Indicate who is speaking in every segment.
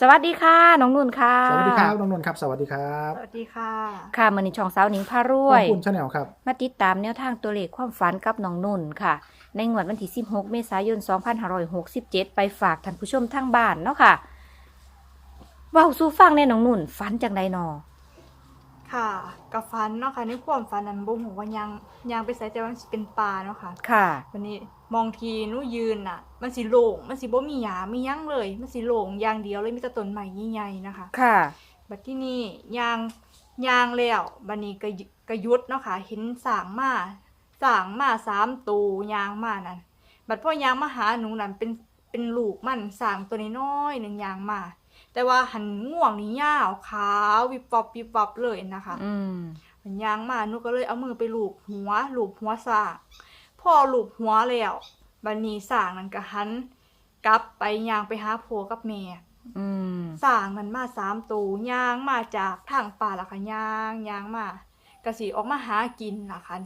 Speaker 1: สวัสดีค่ะ น้องนุ่นค่ะ
Speaker 2: สวัสดีครับน้องนนท์ครับ สวัสดีครับ
Speaker 3: สวัสดีค่ะ
Speaker 1: ค่ะมือนิช่องสาวหนิงพาร
Speaker 2: ข
Speaker 1: ว
Speaker 2: อบ
Speaker 1: ย
Speaker 2: คุณชาแนลครับ
Speaker 1: มาติดตามแนวทางตัวเลขความฝันกับน้องนุ่นค่ะ ในงวดวันที่ 16 เมษายน 2567 ไปฝากท่านผู้ชมทางบ้านเนาะค่ะเว้าสู่ฟังแน่น้องนุ่นฝันจังไดนอ
Speaker 3: ค่ะกับฟันเนาะค่ะในความฝันนั้นบ่ฮู้ว่ายังยังไปใส่แต่ว่ามันสิเป็นปลาเนาะค่ะ
Speaker 1: ค่ะ
Speaker 3: วันนี้ มองทีหนูยืนน่ะ มันสิโล่งมันสิบ่มีหยามีหยังเลย มันสิโล่งอย่างเดียวเลยมีแต่ต้นไม้ใหญ่ๆนะคะ
Speaker 1: ค่ะ
Speaker 3: บัดที่นี่ยางยางแล้วบัดนี้ก็ยกระยุดเนาะค่ะเห็นสางมาสางมาสามตัวยางมานั่นบัดพ่อยางมาหาหนูนั่นเป็นเป็นลูกมันสางตัวน้อยๆหนึ่งยางมา แต่ว่าหันง่วงนี่ยาวขาววิบวับวิบวับเลยนะคะ
Speaker 1: อืม
Speaker 3: มันยางมาหนูก็เลยเอามือไปลูบหัวลูบหัวสาง พอลูบหัวแล้วบัดนี้สางนั่นก็หัน กลับไปยางไปหาผัวกับแม่
Speaker 1: อืม
Speaker 3: สร้างมันมาสามตูย่างมาจากทางป่าละค่ะย่างย่างมากระสีออกมาหากินล่ะค่ะ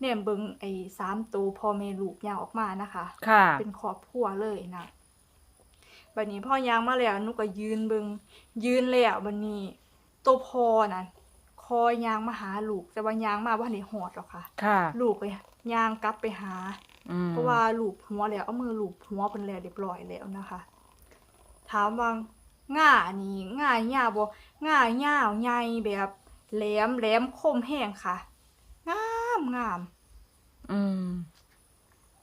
Speaker 3: เนี่ยเบิงไอ้สามตูพ่อแม่ลูกย่างออกมานะคะ
Speaker 1: ค่ะ
Speaker 3: เป็นครอบครัวเลยนะบัดนี้พ่อย่างมาแล้วหนุก็ยืนเบิงยืนแล้วบัดนี้ตัวพ่อน่ะคอย่างมาหาลูกแต่ว่าย่างมาว่าในหอดหรอกค่ะ
Speaker 1: ค่ะ
Speaker 3: ลูกไปย่างกลับไปหา
Speaker 1: อืม
Speaker 3: เพราะว่าลูบหัวแล้วเอามือลูบหัวเป็นแล้วเรียบร้อยแล้วนะคะ ถามว่าง่านี่ง่าหญ้าบ่ง่าหญ้าวใหญ่แบบแหลมแหลมคมแห้งค่ะ งามงาม
Speaker 1: อืม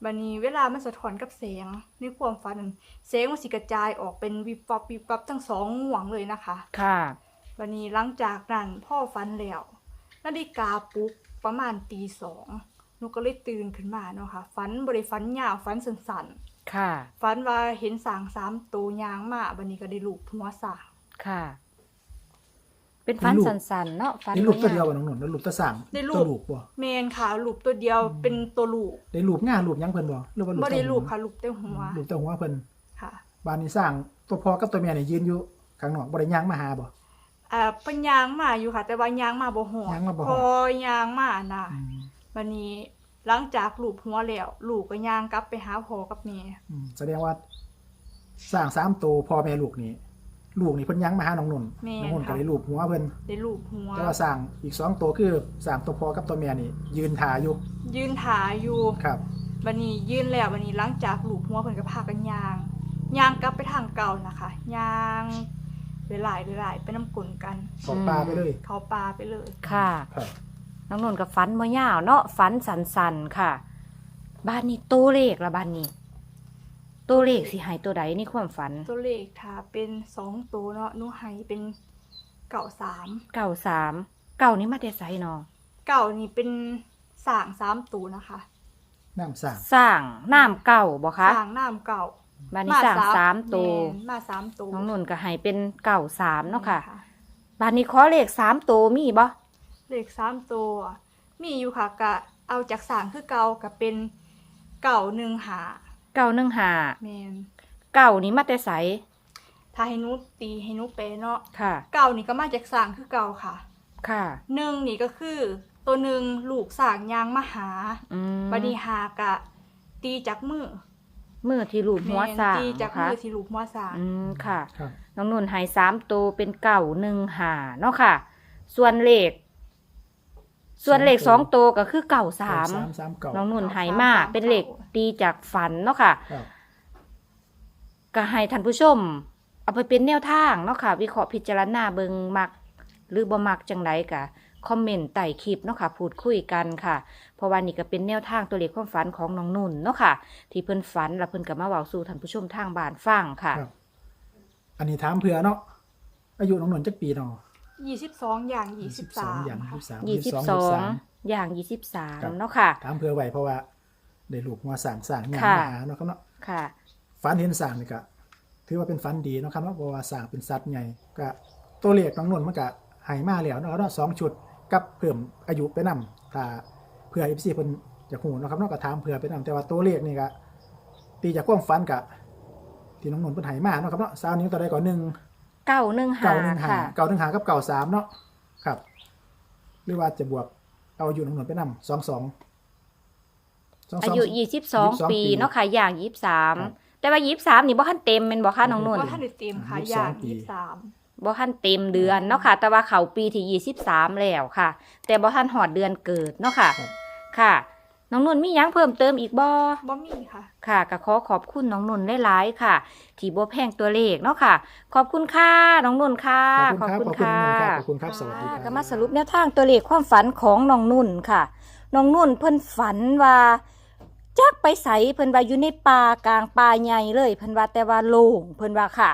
Speaker 3: บัดนี้เวลามันสะท้อนกับแสงในความฝันนั้นแสงมันสิกระจายออกเป็นวิบวับวิบวับทั้งสองห่วงเลยนะคะ
Speaker 1: ค่ะ
Speaker 3: บัดนี้หลังจากนั้นพ่อฝันแล้วนาฬิกาปลุกประมาณตีสอง หนูก็เลยตื่นขึ้นมาเนาะค่ะฝันบริฝันยาวฝันสั้นๆ
Speaker 1: ค่ะ
Speaker 3: ฝันว่าเห็นสางสามตัวยางมาบันนี้ก็ได้ลูกหัวสาง
Speaker 1: ค่ะ เป็นฝัน
Speaker 2: มีลูก
Speaker 1: สันๆเนาะฝัน
Speaker 2: ได้รูปตัว
Speaker 1: บ่
Speaker 2: เดียว
Speaker 1: ยาว
Speaker 2: กับน้องนนท์แล้วรูปตัวสั่ง
Speaker 3: ได้รู
Speaker 2: ตัว
Speaker 3: ป
Speaker 2: ลูกบ่
Speaker 3: เมนค่ะลูกตัวเดียวเป็นตัวลูก
Speaker 2: ได้รูปง่ารูปหยังเพิ่นบ่หรือว่ารูป
Speaker 3: บ่ได้
Speaker 2: แต่หัว
Speaker 3: ลูกค่ะลูกแต่หัว
Speaker 2: รูปแต่หัวเพิ่น
Speaker 3: ค่ะ
Speaker 2: บ้านนี้สร้างตัวพ่อกับตัวแม่นี่ยืนอยู่ข้างนอกบ่ได้ย่างมาหาบ่
Speaker 3: อ่าเพิ่นยางมาอยู่ค่ะ แต่ว่ายางมาบ่หอด
Speaker 2: ยางมาบ่ฮอด
Speaker 3: พอยางมาน่ะ
Speaker 2: อืม
Speaker 3: บันนี้หลังจากลูกหัวแล้วลูกก็ยางกลับไปหาพ่อกับแม่
Speaker 2: อืมแสดงว่าสร้างสามตัวพ่อแม่ลูกนี่ลูกนี่เพิ่นย่างมาหาน้องนนท์
Speaker 3: แม่
Speaker 2: น้องนนท์ก็
Speaker 3: ค่ะ
Speaker 2: ได้รูปหัวเพิ่น
Speaker 3: ได้ลูกหัว
Speaker 2: แต่ว่าสร้างอีกสองตัวคือสร้างตัวพ่อกับตัวแม่นี่ ยืนถ่ายอยู่
Speaker 3: ยืนถาอยู่
Speaker 2: ครับ
Speaker 3: บันนี้ยืนแล้วบันนี้หลังจากลูกหัวเพิ่นก็พากันยางยางกลับไปทางเก่านะคะยางไปหลายหลายๆไปน้ำกลนกัน
Speaker 2: ขอปลาไปเลย
Speaker 3: เขาปลาไปเลย
Speaker 1: ค่ะ
Speaker 2: ครับ
Speaker 1: น้องนนท์กับฝันบ่ยาวเนาะฝันสันๆค่ะ บ้านนี้ตัวเลขละบ้านนี้ ตัวเลขสิใหายตัวใดนี่ความฝัน
Speaker 3: ตัวเลขถ้าเป็นสองตัวเนาะหนูให้เป็นเก่าสาม
Speaker 1: เก่าสามเก่านี้มาแต่ไสเนาะ
Speaker 3: เก่านี่เป็นสางสามตัวนะคะ
Speaker 2: น้ำสร้าง
Speaker 1: สร้างน้ำเก่าบ่คะ
Speaker 3: สางน้ำเก่า
Speaker 1: บ้านนี้สร้างสามตัว
Speaker 3: แม่นมาสามตัว
Speaker 1: น้องนนท์ก็ให้เป็นเก่าสามเนาะค่ะ บ้านนี้ขอเลขสามตัวมีบ่
Speaker 3: เลขสามตัว มีอยู่ค่ะกะเอาจากสางคือเก่ากับเป็นเก่าหนึ่งหา
Speaker 1: เก่าหนึ่งหา
Speaker 3: แมน
Speaker 1: เก่านี้มาแต่ไส
Speaker 3: ถ้าให้หนุตีให้หนุเปเนาะ
Speaker 1: ค่ะ
Speaker 3: เก่านี่ก็มาจากสางคือเก่าค่ะ
Speaker 1: ค่ะ
Speaker 3: หนึ่งนี่ก็คือ ตัวหนึ่งลูกสางยางมาหา
Speaker 1: อืม
Speaker 3: บัดนี้หากะ ตีจากมือ
Speaker 1: มือที่รูปหัวสร้าง
Speaker 3: ตีจาก
Speaker 1: บ่คะ
Speaker 3: มือที่ลูกหัวสาง
Speaker 1: อืมค่ะ
Speaker 2: ครับ
Speaker 1: น้องนุ่นให้สามตัวเป็นเก่าหนึ่งหาเนาะค่ะ ส่วนเลข ส่วนเลขสองตัวก็คือเก่าสาม
Speaker 2: สามสามเก่า
Speaker 1: น้องนุ่นให้มาเป็นเลขตีจากฝันเนาะค่ะ
Speaker 2: ครับ
Speaker 1: ก็ให้ท่านผู้ชม เอาไปเป็นแนวทางเนาะค่ะ วิเคราะห์พิจารณาเบิงมัก หรือบ่มักจังไดกะคอมเมนต์ใต้คลิปเนาะค่ะพูดคุยกันค่ะ เพราะว่านี่ก็เป็นแนวทางตัวเลขความฝันของน้องนุ่นเนาะค่ะ ที่เพิ่นฝันแล้วเพิ่นก็มาเว้าสู่ท่านผู้ชมทางบ้านฟังค่ะ
Speaker 2: ครับ อันนี้ถามเผื่อเนาะอายุน้องนนท์จักปีเนาะ
Speaker 3: ยี่สิบสองอย่างยี่สิบสาม
Speaker 2: อย่าง
Speaker 3: ค่ะ
Speaker 2: ยี่สิบสาม
Speaker 1: ยี่สิบสองา
Speaker 2: ม
Speaker 1: อย่างยี่สิบสาม
Speaker 2: ครับ
Speaker 1: เนาะค่ะ
Speaker 2: ถามเผื่อไว้เพราะว่าได้ลูกมาสร้างสร้างงาน
Speaker 1: ค่ะ
Speaker 2: มาหาเนาะครับเนาะ
Speaker 1: ค่ะ
Speaker 2: ฝันเห็นสร้างนี่ก็ถือว่าเป็นฝันดีเนาะครับเนาะเพราะว่าสร้างเป็นสัตว์ใหญ่ก็ตัวเลขน้องนนท์มันก็ให้มาแล้วเนาะเนาะสองชุดกับเพิ่มอายุไปนํถ้าเผื่อ FC เพิ่นจะฮู้เนาะครับเนาะก็ถามเผื่อไปนํแต่ว่าตัวเลขนี่ก็ตีจากความฝันก็ที่น้องนนท์เพิ่นให้มาเนาะครับเนาะสาวนิ้วตัวใดก่อนหนึ่ง
Speaker 1: เก้าหนึ่งหา
Speaker 2: เก่าหนึ่งหา
Speaker 1: ค่ะ
Speaker 2: เก่าหนึ่งหากับเก่าสามเนาะครับ หรือว่าจะบวกเอาอายุน้องนนท์ไปนำสองสองสองส
Speaker 1: อา
Speaker 2: อง
Speaker 1: ยุยี่สิบสอง
Speaker 2: 22
Speaker 1: ปี
Speaker 2: ปี
Speaker 1: เนาะค่ะอย่างยี่สิบสาม
Speaker 2: ครับ
Speaker 1: แต่ว่ายี่สิบสามนี่บ่ทันเต็มแม่นบ่คะน้องนุ่น
Speaker 3: ว่าท่านได้เต็มค่ะ
Speaker 2: 23
Speaker 3: อย่าง
Speaker 2: ปี
Speaker 3: ยี่สิบสาม
Speaker 1: บ่ทันเต็มเดือนเนาะค่ะ แต่ว่าเขาปีที่ยี่สิบสามแล้วค่ะ แต่บ่ทันหอดเดือนเกิดเนาะค่ะ
Speaker 2: ครับ
Speaker 1: ค่ะ น้องนุ่นมีหยังเพิ่มเติมอีกบ่
Speaker 3: บ่มีค่ะ
Speaker 1: ค่ะก็ขอขอบคุณน้องนุ่นหลายๆค่ะ ที่บ่แพงตัวเลขเนาะค่ะ ขอบคุณค่ะน้องนุ่นค่ะ
Speaker 2: ขอบคุณครับ ขอบคุณน้องนุ่นครับ ขอบคุณครับ สวัสดีค
Speaker 1: ค่ะ
Speaker 2: รับ
Speaker 1: ก็มาสรุปแนวทางตัวเลขความฝันของน้องนุ่นค่ะ น้องนุ่นเพิ่นฝันว่าจักไปใสเพิ่นว่าอยู่ในป่ากลางป่าใหญ่เลยเพิ่นว่าแต่ว่าโล่งเพิ่นว่าค่ะ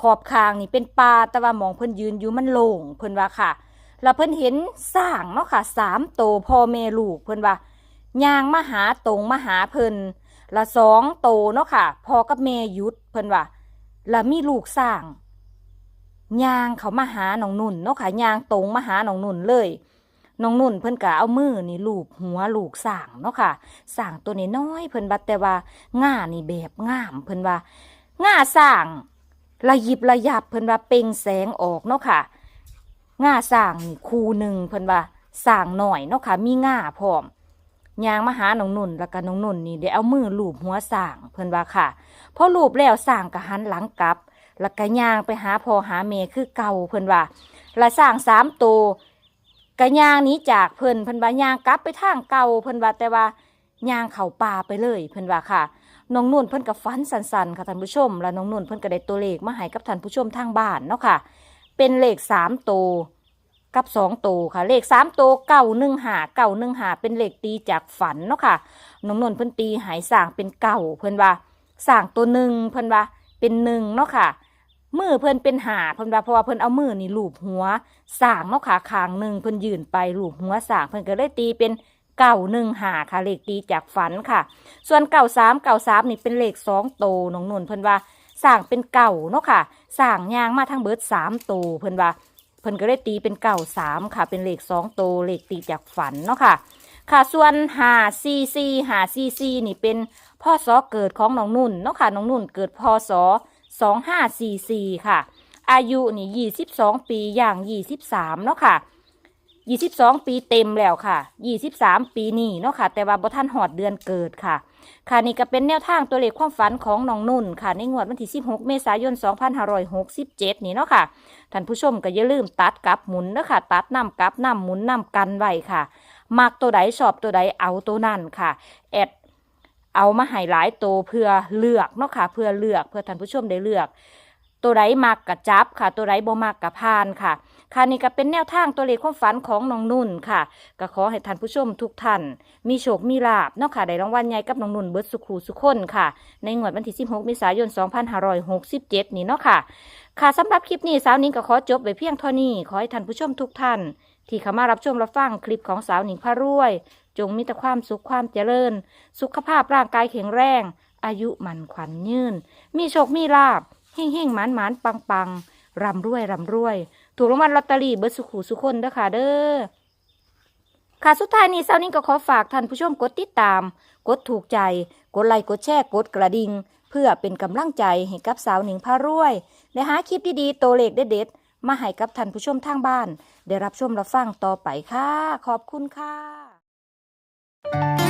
Speaker 1: ขอบคางนี่เป็นป่าแต่ว่าหมองเพิ่นยืนอยู่มันโล่งเพิ่นว่าค่ะ แล้วเพิ่นเห็นสร้างเนาะค่ะสามโตวพ่อแม่ลูกเพิ่นว่า ยางมาหาตรงมาหาเพิ่นละสองโตเนาะค่ะพอกับแม่หยุดเพิ่นว่าล้วมีลูกสร้างยางเขามาหาน้องนุ่นเนาะค่ะยางตรงมาหาน้องนุ่นเลยน้องนุ่นเพิ่นก็เอามือนี่ลูบหัวลูกสร้างเนาะค่ะสร้างตัวนี้น้อยเพิ่นว่าแต่ว่าง่านี่แบบงามเพิ่นว่าง่าสร้างระยิบระยับเพิ่นว่าเปล่งแสงออกเนาะค่ะง่าสร้างนี่คูหนึ่งเพิ่นว่าสร้างหน่อยเนาะค่ะมีง่าพร้อม ยางมาหาน้องนุ่นแล้วก็น้องนุ่นนี่ได้เอามือลูบหัวสางเพิ่นว่าค่ะพอลูบแล้วสางก็หันหลังกลับ แล้วก็ยางไปหาพอหาแม่คือเก่าเพิ่นว่าและสร้างสามตัวก็ย่างนี้จากเพิ่นเพิ่นว่ายางกลับไปทางเก่าเพิ่นว่าแต่ว่ายางเข้าป่าไปเลยเพิ่นว่าค่ะน้องนุ่นเพิ่นกับฟันสันๆค่ะท่านผู้ชม แล้วน้องนุ่นเพิ่นก็ได้ตัวเลขมาให้กับท่านผู้ชมทางบ้านเนาะค่ะ เป็นเลขสามโตว กับสองโตวค่ะ เลขสามโตวเก้าหนึ่งหาเก้าหนึ่งหาเป็นเลขตีจากฝันเนาะค่ะน้องนุ่นเพิ่นตีหายสร้างเป็นเก้าเพิ่นว่าสร้างตัวหนึ่งเพิ่นว่าเป็นหนึ่งเนาะค่ะมือเพิ่นเป็นหาเพิ่นว่าเพราะว่าเพิ่นเอามือนี่ลูบหัวสร้างเนาะค่ะคางหนึ่งเพิ่นยืนไปลูบหัวสร้างเพิ่นก็เลยตีเป็นเก้าหนึ่งหาค่ะเลขตีจากฝันค่ะ ส่วนเก่าสามเก่าสามนี่เป็นเลขสองโตวน้องนุ่นเพิ่นว่าสร้างเป็นเก่าเนาะค่ะสร้างยางมาทั้งเบิดสามโตวเพิ่นว่า เพิ่นก็เลยตีเป็นเก่าสามค่ะ เป็นเลขสองโตวเลขตีจากฝันเนาะค่ะ ค่ะส่วนหาซีซีหาซีซีนี่เป็นพ่อสอเกิดของน้องนุ่นเนาะค่ะน้องนุ่นเกิดพศสองห้าสี่สี่ค่ะ อายุนี่ยี่สิบสองปีอย่างยี่สิบสามเนาะค่ะ ยี่สิบสองปีเต็มแล้วค่ะยี่สิบสามปีนี่เนาะค่ะ แต่ว่าบ่ท่านหอดเดือนเกิดค่ะ ค่ะนี่ก็เป็นแนวทางตัวเลขความฝันของน้องนุ่นค่ะ ในงวดวันที่16เมษายน2567นี่เนาะค่ะ ท่านผู้ชมก็อย่าลืมตัดกลับหมุนเนาะค่ะ ตัดนำกลับนำหมุนนำกันไว้ค่ะมักตัวใดชอบตัวใดเอาตัวนั่นค่ะ แอดเอามาให้หลายตัวเพื่อเลือกเนาะค่ะ เพื่อเลือกเพื่อท่านผู้ชมได้เลือก ตัวใดมักกับจับค่ะ ตัวใดบ่มักกับพานค่ะ ค่ะนี่ก็เป็นแนวทางตัวเลขความฝันของน้องนุ่นค่ะก็ขอให้ท่านผู้ชมทุกท่าน มีโชคมีลาบเนาะค่ะได้รางวัลใหญ่กับน้องนุ่นเบิร์ดสุขูสุขคนค่ะ ในงวดวันที่ 16เมษายน 2567 นี้เนาะค่ะ ค่ะสำหรับคลิปนี้สาวนิงก็ขอจบไว้เพียงเท่านี้ขอให้ท่านผู้ชมทุกท่าน ที่เข้ามารับชมรับฟังคลิปของสาวหนิงพารวย จงมีแต่ความสุขความเจริญ สุขภาพร่างกายแข็งแรง อายุมันขวัญยืน มีโชคมีลาบเฮ่งเฮ่งหมานหมานปังปังร่ำรวยร่ำรวย ถูกรางวัลลอตเตอรี่เบิดสุขูสุคนเด้อค่ะเด้อค่ะสุดท้ายนี้เซานี้ก็ขอฝากท่านผู้ชมกดติดตาม กดถูกใจ กดไลค์กดแชร์กดกระดิ่งเพื่อเป็นกำลังใจให้กับสาวหนิงพารวย และหาคลิปดีๆตัวเลขเด็ดๆมาให้กับท่านผู้ชมทางบ้าน ได้รับชมรับฟังต่อไปค่ะ ขอบคุณค่ะ